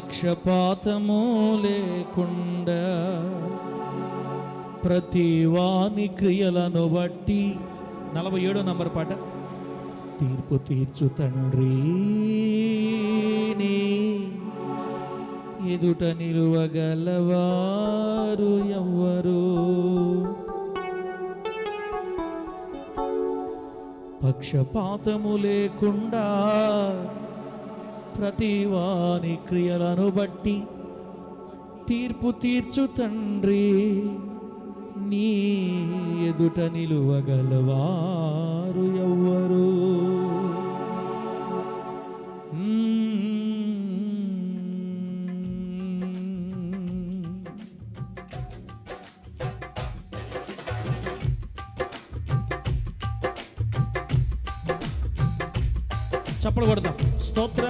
పక్షపాతము లేకుండా ప్రతి వాని క్రియలను బట్టి నలభై ఏడో నంబర్ పాట. తీర్పు తీర్చు తండ్రి ఎదుట నిలువగలవారు ఎవ్వరు. పక్షపాతము లేకుండా ప్రతి వాని క్రియలను బట్టి తీర్పు తీర్చు తండ్రి నీ ఎదుట నిలువగలవారు ఎవ్వరూ. చప్పలు కొడదాం. స్తోత్ర.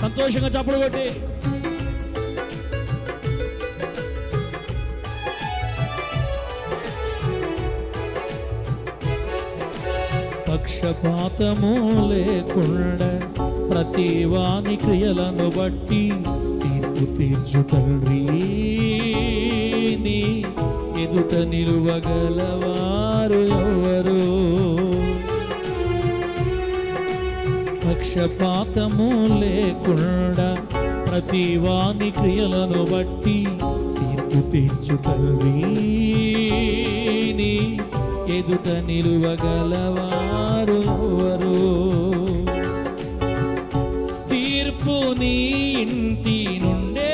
సంతోషంగా చప్పలు కొట్టి. పక్షపాతము లేకుండా ప్రతి వాని క్రియలను బట్టి తీర్పు తీర్చు తండ్రి నీ. ఎదుట నిలువగలవారు ఎవరు? పక్షపాతము లేకుండా ప్రతి వాని క్రియలను బట్టి తీర్పు తీర్చు తండ్రి ఎదుట నిలువగలవారు ఎవరు? తీర్పు నీ ఇంటి నుండే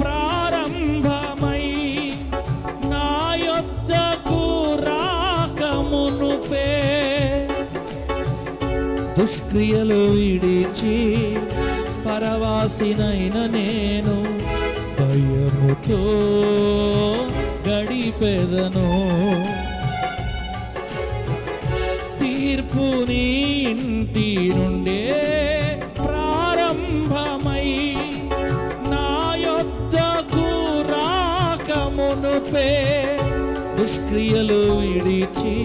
ప్రారంభమై నా యొద్దకు రాకమునుపే దుష్క్రియలు విడిచి పరవాసినైన నేను భయముతో గడిపెదను. తీర్పు నీ ఇంటి నుండే ప్రారంభమై నా యొద్దకు రాకమునుపే దుష్క్రియలు విడిచి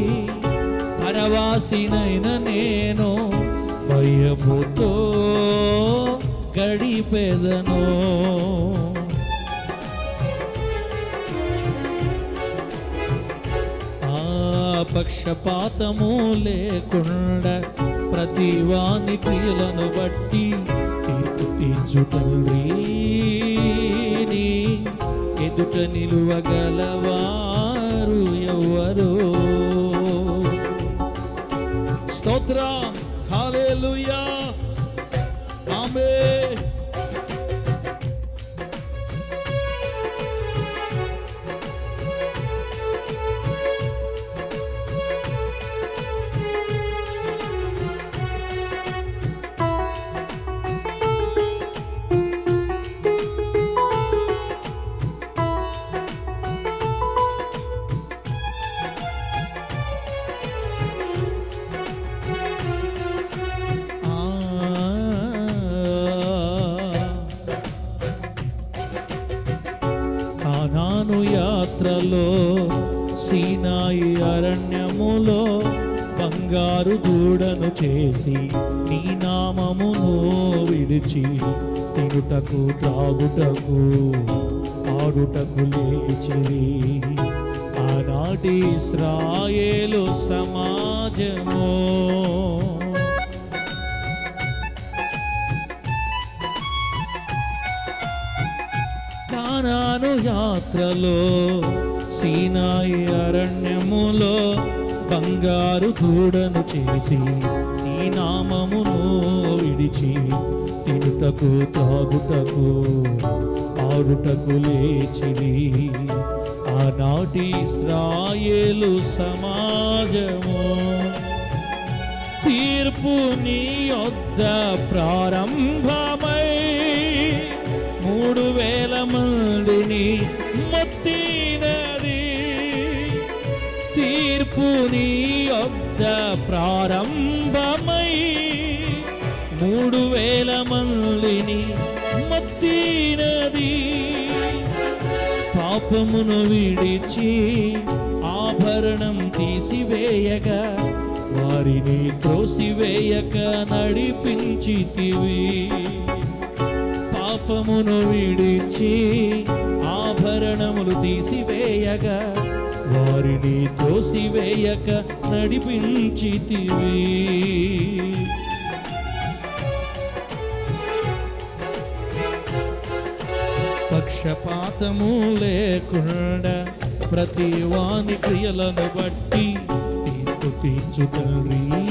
పరవాసినైన నేను భయముతో గడిపెదను. పక్షపాతము లేకుండా ప్రతి వాని క్రియలను బట్టి తీర్పు తీర్చు తండ్రి ఎదుట నిలువగలవారు ఎవరు స్తోత్రం. కానాను యాత్రలో సీనాయి అరణ్యములో బంగారు దూడను చేసి నీ నామమును విడిచి తినుటకు త్రాగుటకు ఆడుటకు లేచిరి. ఆనాటి ఇస్రాయేలు సమాజమో యాత్రలో సీనాయి అరణ్యములో బంగారు దూడను చేసి నీ నామమును విడిచి తినుటకు తాగుటకు ఆడుటకు లేచిరి. ఆనాటి ఇస్రాయేలు సమాజము తీర్పు నీ యొద్ద ప్రారంభమై మూడు వేల మందిని మొత్తినది. తీర్పు నీ యొద్ద ప్రారంభమై మూడు వేల మందిని మత్తినది. పాపమును విడిచి ఆభరణం తీసివేయగా వారిని త్రోసివేయక నడిపించితివి. పాపమును విడిచి ఆభరణములు తీసివేయగా వారిని తోసివేయక నడిపించితివి. పక్షపాతము లేకుండా ప్రతి వాని క్రియలను బట్టి తీర్పు తీర్చు తండ్రి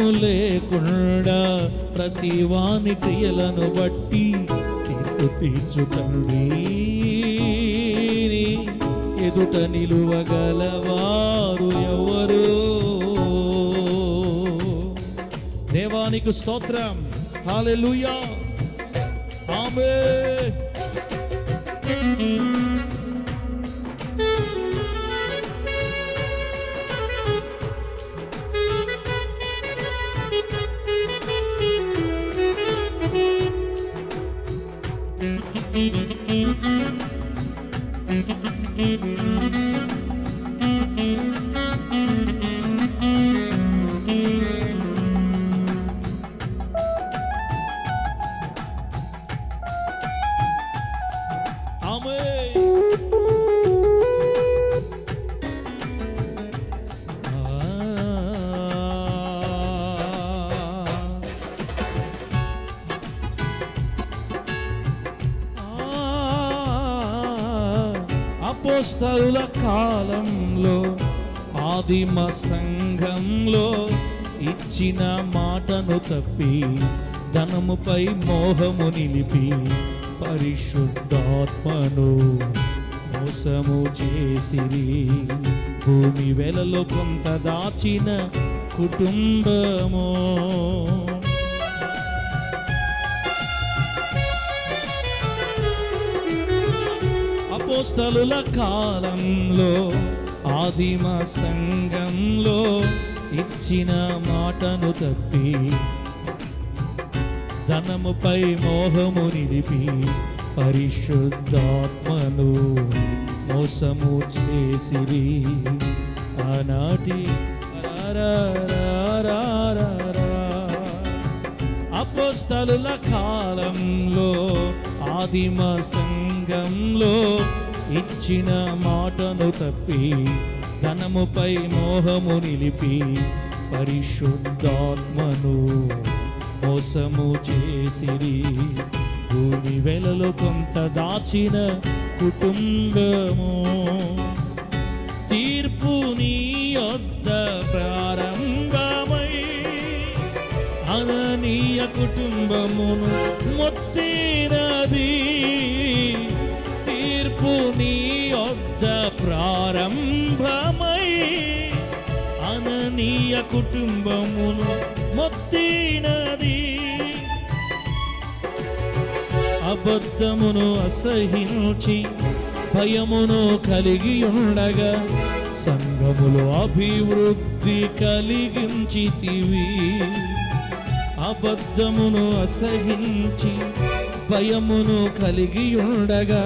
లేకుండా ప్రతి వాని క్రియలను బట్టి తీర్పు తీర్చుతండి ఎదుట నిలువగలవారు ఎవరు? దేవానికి స్తోత్రం. హాలెలుయా ఆమె Música అపోస్తలుల కాలంలో ఆదిమ సంఘంలో ఇచ్చిన మాటను తప్పి ధనముపై మోహము నిలిపి పరిశుద్ధాత్మను మోసము చేసిరి. భూమి వెలలో కొంత దాచిన కుటుంబమో అపోస్తలుల కాలంలో ఆదిమ సంఘంలో ఇచ్చిన మాటను తప్పి ధనముపై మోహము నిలిపి పరిశుద్ధాత్మను మోసము చేసిరి. ఆనాటి అపోస్తలుల కాలంలో ఆదిమ సంఘంలో ఇచ్చిన మాటను తప్పి ధనముపై మోహము నిలిపి పరిశుద్ధాత్మను మోసము చేసిరి. భూమి వెలలో కొంత దాచిన కుటుంబము తీర్పు నీ యొద్ద ప్రారంభమై అననీయ కుటుంబమును మొత్తినది. తీర్పు నీ ప్రారంభమై అననీయ కుటుంబమును మొత్తినది అబద్ధమును అసహించి భయమును కలిగి ఉండగా సంఘములు అభివృద్ధి కలిగించితివి. అబద్ధమును అసహించి భయమును కలిగి ఉండగా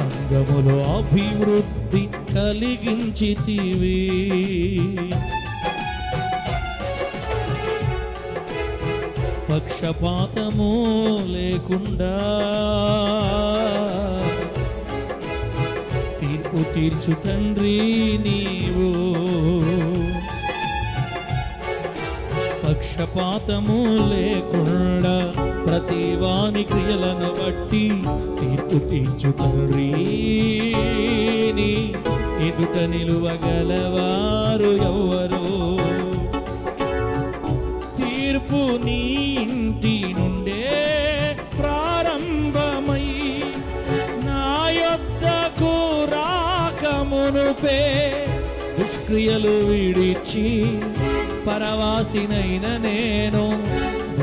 సంఘములో అభివృద్ధి కలిగించితివి. పక్షపాతము లేకుండా తీర్పు తీర్చు తండ్రి నీవు. పక్షపాతము లేకుండా ప్రతి వాని క్రియలను బట్టి తీర్పు తీర్చు తండ్రి ఎదుట నిలువగలవారు ఎవరు తీర్పు నీ ఇంటి నుండే ప్రారంభమై నా యొద్దకు రాకమునుపే దుష్క్రియలు విడిచి పరవాసినైన నేను.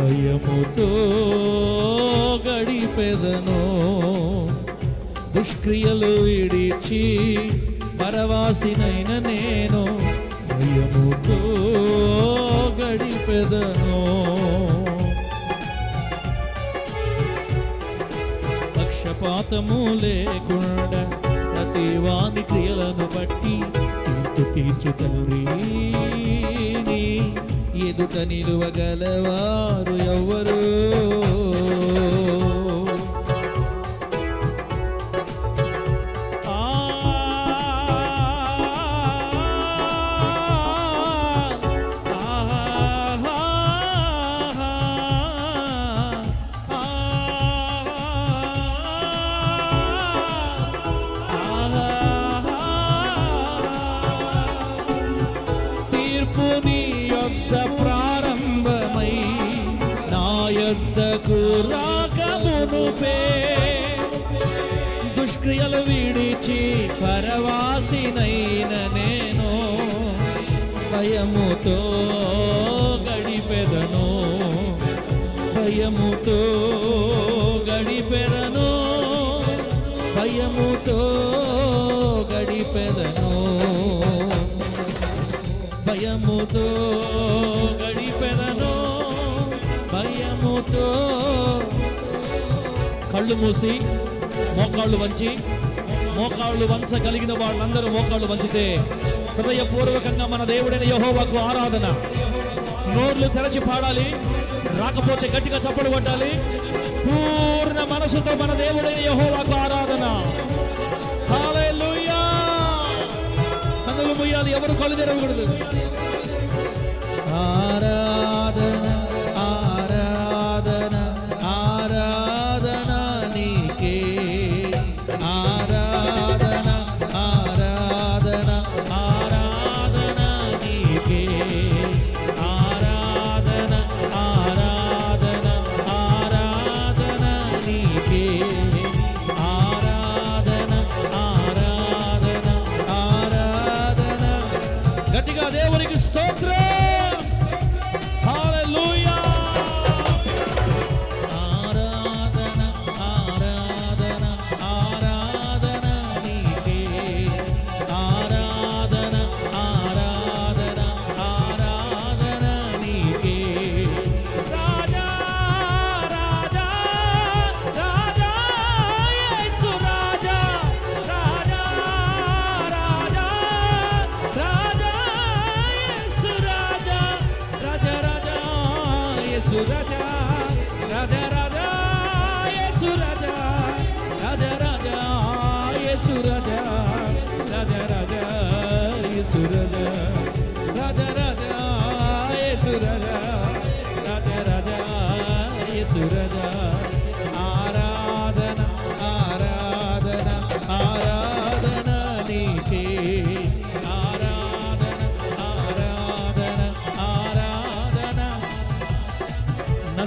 భయముతో గడిపెదను. దుష్క్రియలు విడిచి పరవాసినైన నేను భయముతో గడిపెదను. పక్షపాతము లేకుండా ప్రతి వాని క్రియలను బట్టి తీర్పు తీర్చు తండ్రి ఎదుట నిలువగలవారు ఎవ్వరు. యొద్దకు రాకమునుపే దుష్క్రియలు విడిచి పరవాసినైన నేను భయముతో గడిపెదను. భయముతో గడిపెదను. భయముతో గడిపెదను. భయముతో కళ్ళు మూసి మోకాళ్ళు వంచి మోకాళ్ళు వంచగలిగిన వాళ్ళందరూ మోకాళ్ళు వంచితే హృదయపూర్వకంగా మన దేవుడైన యహోవాకు ఆరాధన. నోర్లు తెరచి పాడాలి రాకపోతే గట్టిగా చప్పడు కొట్టాలి. పూర్ణ మనసుతో మన దేవుడైన యహోవాకు ఆరాధన. హల్లెలూయా! కన్నులు ముయ్యాలి ఎవరు కళ్ళు తెరవకూడదు.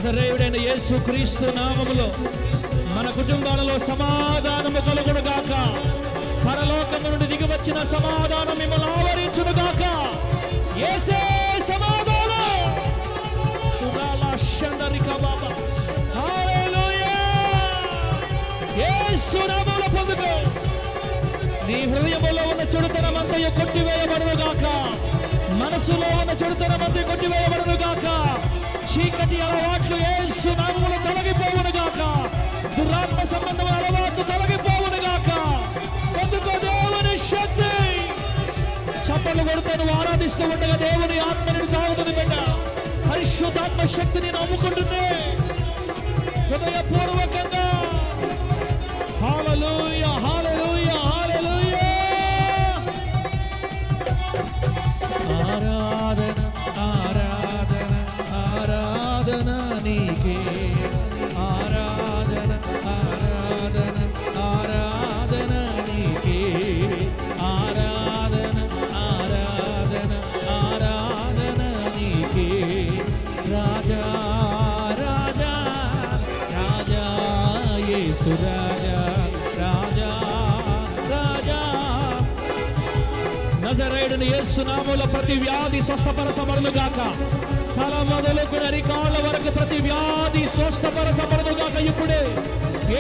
నజరేయుడైన యేసు క్రీస్తు నామములో మన కుటుంబాలలో సమాధానము కలుగును గాక. పరలోకము నుండి దిగి వచ్చిన సమాధానం మిమ్మల్ని ఆవరించును గాక. ఏసే సమాధానం! పొందుకో. నీ హృదయములో ఉన్న చెడుతనం అంతయు కొట్టివేయబడును గాక. మనసులో ఉన్న చెడుతనం అంతయు కొట్టివేయబడును గాక. చీకటి అలవాట్లు ఏసు నామములు తొలగిపోవును గాక. దురాత్మ సంబంధం అలవాట్లు తొలగిపోవును గాక. ఎందుకో దేవుని శక్తి? చప్పలు కొడుతూ నువ్వు ఆరాధిస్తూ ఉండగా దేవుని ఆత్మని తాగుతుంది బిడ్డ. పరిశుద్ధాత్మ శక్తిని నమ్ముకుంటుంది. హృదయపూర్వకంగా నజరేయుడిని ఏసునామూల ప్రతి వ్యాధి స్వస్థపరచబడును గాక. తల మొదలుకుని అరికాళ్ళ వరకు ప్రతి వ్యాధి స్వస్థపరచబడును గాక ఇప్పుడే.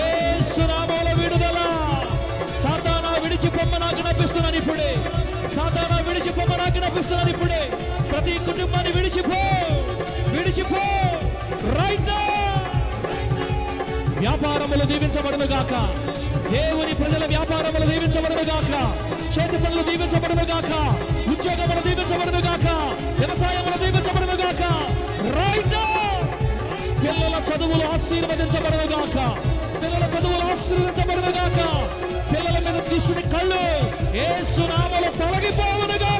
ఏసునామూల విడుదల. సాతానా విడిచి విడిచి పొమ్మని ఆజ్ఞాపిస్తున్నాను ఇప్పుడే. సాతానా విడిచి పొమ్మని నప్పిస్తున్నాను ఇప్పుడే. ప్రతి కుటుంబాన్ని విడిచిపో విడిచిపో రైట్ వ్యాపారములు దీవించబడును గాక. దేవుని ప్రజల వ్యాపారములు దీవించబడును గాక. చేతి పనులు దీవించబడును గాక. ఉద్యోగములు దీవించబడును గాక. వ్యవసాయములు దీవించబడును గాక. రైట్ పిల్లల చదువులు ఆశీర్వదించబడును గాక. పిల్లల చదువులు ఆశీర్వదించబడును గాక. పిల్లల మీద తీసుకుని కళ్ళు ఏ సునామలు తొలగిపోవును గాక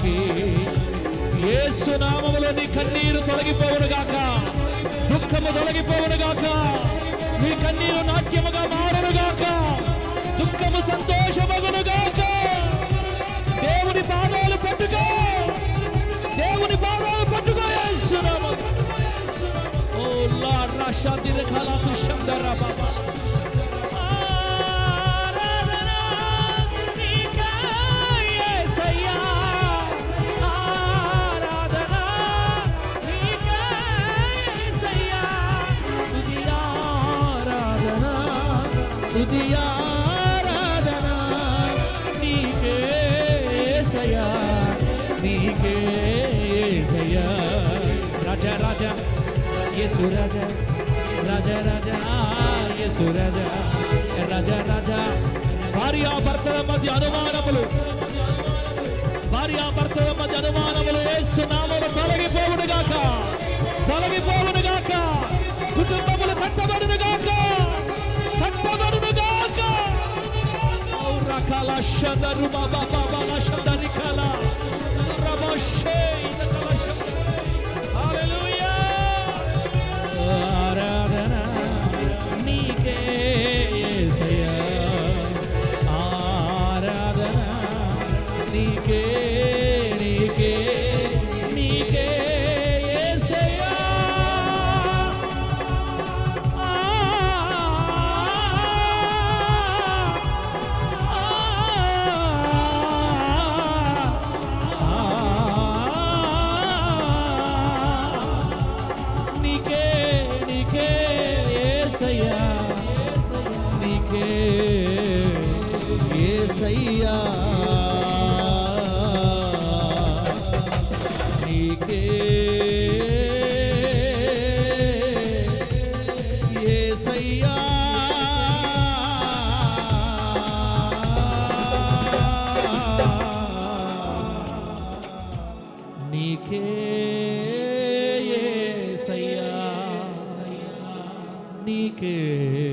వారికి యేసు నామములో నీ కన్నీరు తొలగిపోవునుగాక దుఃఖము తొలగిపోవునుగాక నీ కన్నీరు నాట్యముగా మారునుగాక దుఃఖము సంతోషమగునుగాక దేవుని పాదాలు పట్టుకో. దేవుని పాదాలు పట్టుకో యేసు నామము ఓ లా రాషా దిరఖాలా తుషందరా బాబా. తుది ఆరాధన నీకే సయా నీకే సయా రాజ రాజ యేసు రాజ రాజ రాజ యేసు రాజ రాజ రాజ. భార్య భర్తల మధ్య అనుమానములు. భార్య భర్తల మధ్య అనుమానములు. యేసు నామములు తొలగిపోవుడుగాక తొలగిపోవుడుగాక కుటుంబములు కట్టబడిన Şakalaşa da ruba baba balaşa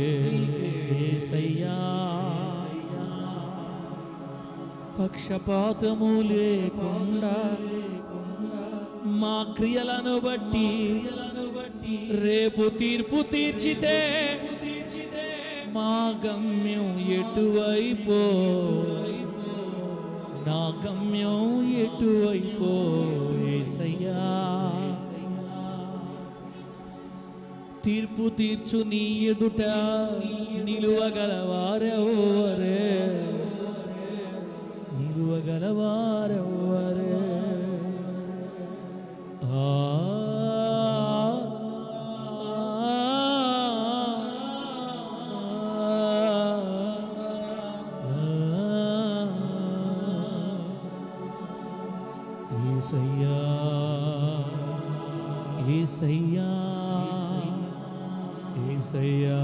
యేసయ్యా పక్షపాతము లేకుండా మా క్రియలను బట్టి రేపు తీర్పు తీర్చితే మా గమ్యం ఎటువైపో నా గమ్యం ఎటువైపో ఏసయ్యా. తీర్పు తీర్చు నీ ఎదుట నిలువగలవారెవరే నిలువగలవారెవరే ఆ. ఏసయ్యా ఏసయ్యా. ఏసయ్యా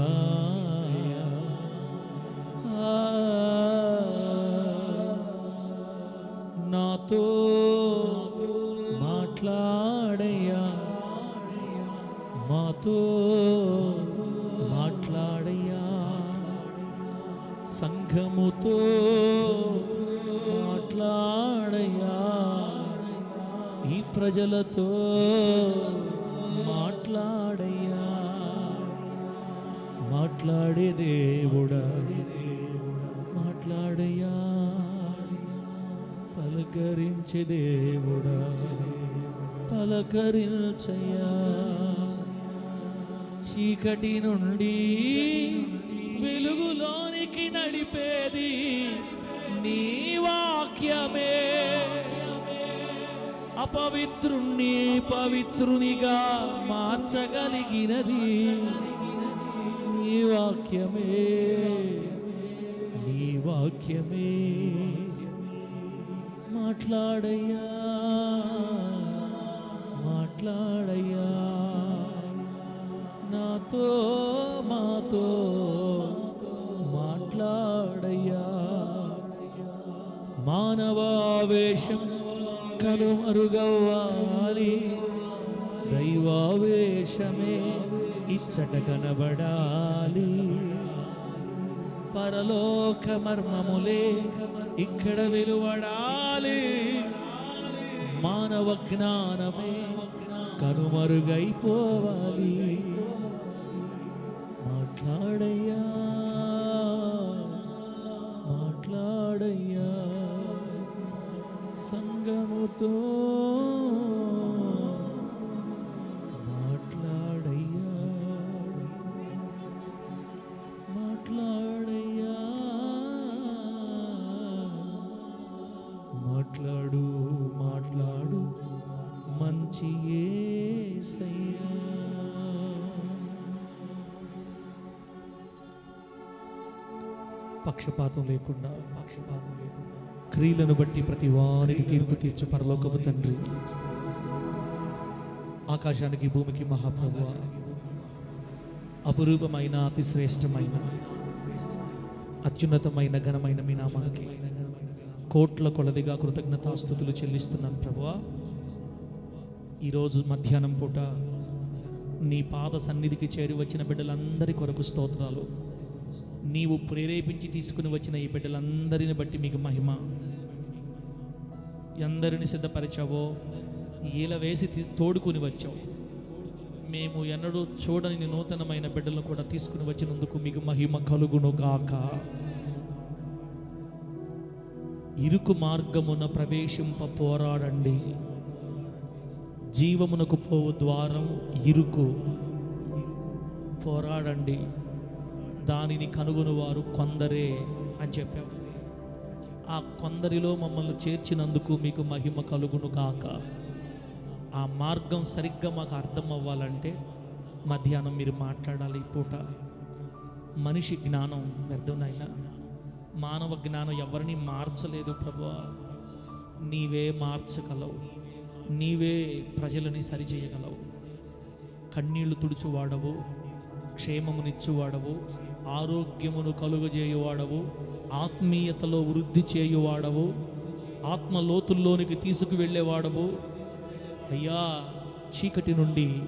పలకరించి దేవుడా పలకరించయ్యా. చీకటి నుండి వెలుగులోనికి నడిపేది నీ వాక్యమే. అపవిత్రుణ్ణి పవిత్రునిగా మార్చగలిగినది నీ వాక్యమే. నీ వాక్యమే. మాట్లాడయ్యా మాట్లాడయ్యా. నాతో మాతో మాట్లాడయ్యా. మానవావేశం కనుమరుగవ్వాలి దైవావేశమే ఇచ్చట కనబడాలి. పరలోక మర్మములే ఇక్కడ వెలువడాలి. మానవ జ్ఞానమే కనుమరుగైపోవాలి. మాట్లాడయ్యా మాట్లాడయ్యా. సంగముతో పక్షపాతం లేకుండా పక్షపాతం లేకుండా. క్రియలను బట్టి ప్రతి వారికి తీర్పు తీర్చు పరలోకపు తండ్రి. ఆకాశానికి భూమికి మహాప్రభు అపురూపమైన అతి శ్రేష్టమైన అత్యున్నతమైన ఘనమైన మీ నామానికి కోట్ల కొలదిగా కృతజ్ఞతాస్థుతులు చెల్లిస్తున్నాను ప్రభువా. ఈరోజు మధ్యాహ్నం పూట నీ పాద సన్నిధికి చేరి వచ్చిన బిడ్డలందరి కొరకు స్తోత్రాలు. నీవు ప్రేరేపించి తీసుకుని వచ్చిన ఈ బిడ్డలందరిని బట్టి మీకు మహిమ. ఎందరిని సిద్ధపరిచావో ఈల వేసి తోడుకొని తోడుకుని వచ్చావు. మేము ఎన్నడూ చూడని నూతనమైన బిడ్డలను కూడా తీసుకుని వచ్చినందుకు మీకు మహిమ కలుగును గాక ఇరుకు మార్గమున ప్రవేశింప పోరాడండి. జీవమునకు పోవు ద్వారం ఇరుకు. పోరాడండి. దానిని కనుగొనువారు కొందరే అని చెప్పావు ఆ కొందరిలో మమ్మల్ని చేర్చినందుకు మీకు మహిమ కలుగును కాక ఆ మార్గం సరిగ్గా మాకు అర్థం అవ్వాలంటే మధ్యాహ్నం మీరు మాట్లాడాలి పూట. మనిషి జ్ఞానం వ్యర్థమైనా మానవ జ్ఞానం ఎవరిని మార్చలేదు ప్రభు నీవే మార్చగలవు. నీవే ప్రజలని సరిచేయగలవు. కన్నీళ్ళు తుడుచువాడవు. క్షేమమునిచ్చువాడవు. ఆరోగ్యమును కలుగజేయువాడవు ఆత్మీయతలో వృద్ధి చేయువాడవు ఆత్మ లోతుల్లోనికి తీసుకువెళ్ళేవాడవు అయ్యా చీకటి నుండి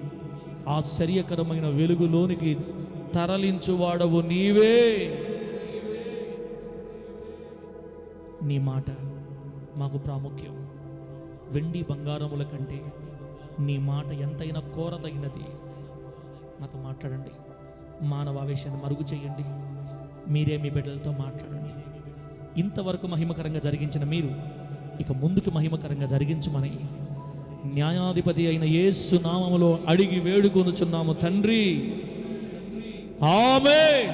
ఆశ్చర్యకరమైన వెలుగులోనికి తరలించువాడవు నీవే. నీ మాట మాకు ప్రాముఖ్యం. వెండి బంగారముల కంటే నీ మాట ఎంతైనా కోరదగినది. మాతో మాట్లాడండి. మానవ ఆవేశాన్ని మరుగు చేయండి మీరే మీ బిడ్డలతో మాట్లాడండి. ఇంతవరకు మహిమకరంగా జరిగించిన మీరు ఇక ముందుకు మహిమకరంగా జరిగించమని న్యాయాధిపతి అయిన యేసు నామములో అడిగి వేడుకొనుచున్నాము తండ్రి. ఆమె